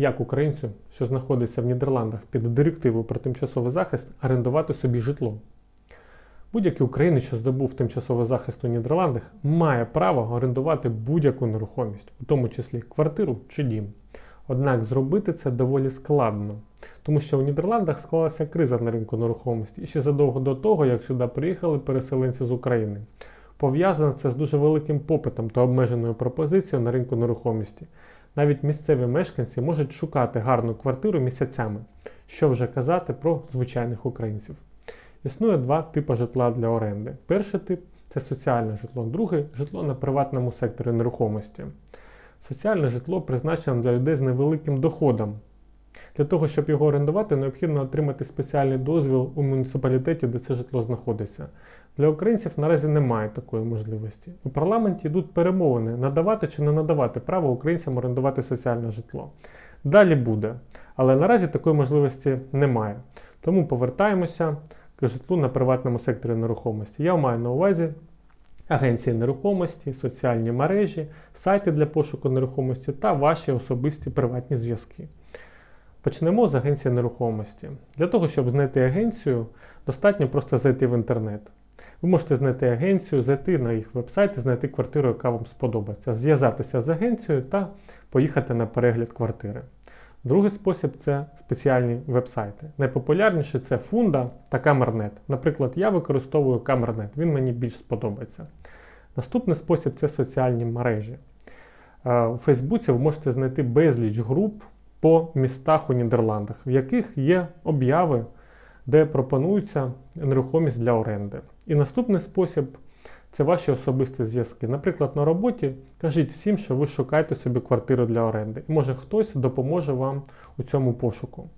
як українцю, що знаходиться в Нідерландах під директивою про тимчасовий захист, орендувати собі житло. Будь-який українець, що здобув тимчасовий захист у Нідерландах, має право орендувати будь-яку нерухомість, у тому числі квартиру чи дім. Однак зробити це доволі складно, тому що у Нідерландах склалася криза на ринку нерухомості і ще задовго до того, як сюди приїхали переселенці з України. Пов'язано це з дуже великим попитом та обмеженою пропозицією на ринку нерухомості. Навіть місцеві мешканці можуть шукати гарну квартиру місяцями, що вже казати про звичайних українців. Існує два типи житла для оренди. Перший тип це соціальне житло, другий житло на приватному секторі нерухомості. Соціальне житло призначено для людей з невеликим доходом. Для того, щоб його орендувати, необхідно отримати спеціальний дозвіл у муніципалітеті, де це житло знаходиться. Для українців наразі немає такої можливості. У парламенті йдуть перемовини, надавати чи не надавати право українцям орендувати соціальне житло. Далі буде, але наразі такої можливості немає. Тому повертаємося к житлу на приватному секторі нерухомості. Я маю на увазі агенції нерухомості, соціальні мережі, сайти для пошуку нерухомості та ваші особисті приватні зв'язки. Почнемо з агенції нерухомості. Для того, щоб знайти агенцію, достатньо просто зайти в інтернет. Ви можете знайти агенцію, зайти на їх вебсайт і знайти квартиру, яка вам сподобається, зв'язатися з агенцією та поїхати на перегляд квартири. Другий спосіб це спеціальні вебсайти. Найпопулярніші це Фунда та Камернет. Наприклад, я використовую Камернет, він мені більш сподобається. Наступний спосіб це соціальні мережі. Е, У Фейсбуці ви можете знайти безліч груп по містах у Нідерландах, в яких є обяви, де пропонується нерухомість для оренди. І наступний спосіб це ваші особисті зв'язки. Наприклад, на роботі кажіть всім, що ви шукаєте собі квартиру для оренди. І може хтось допоможе вам у цьому пошуку.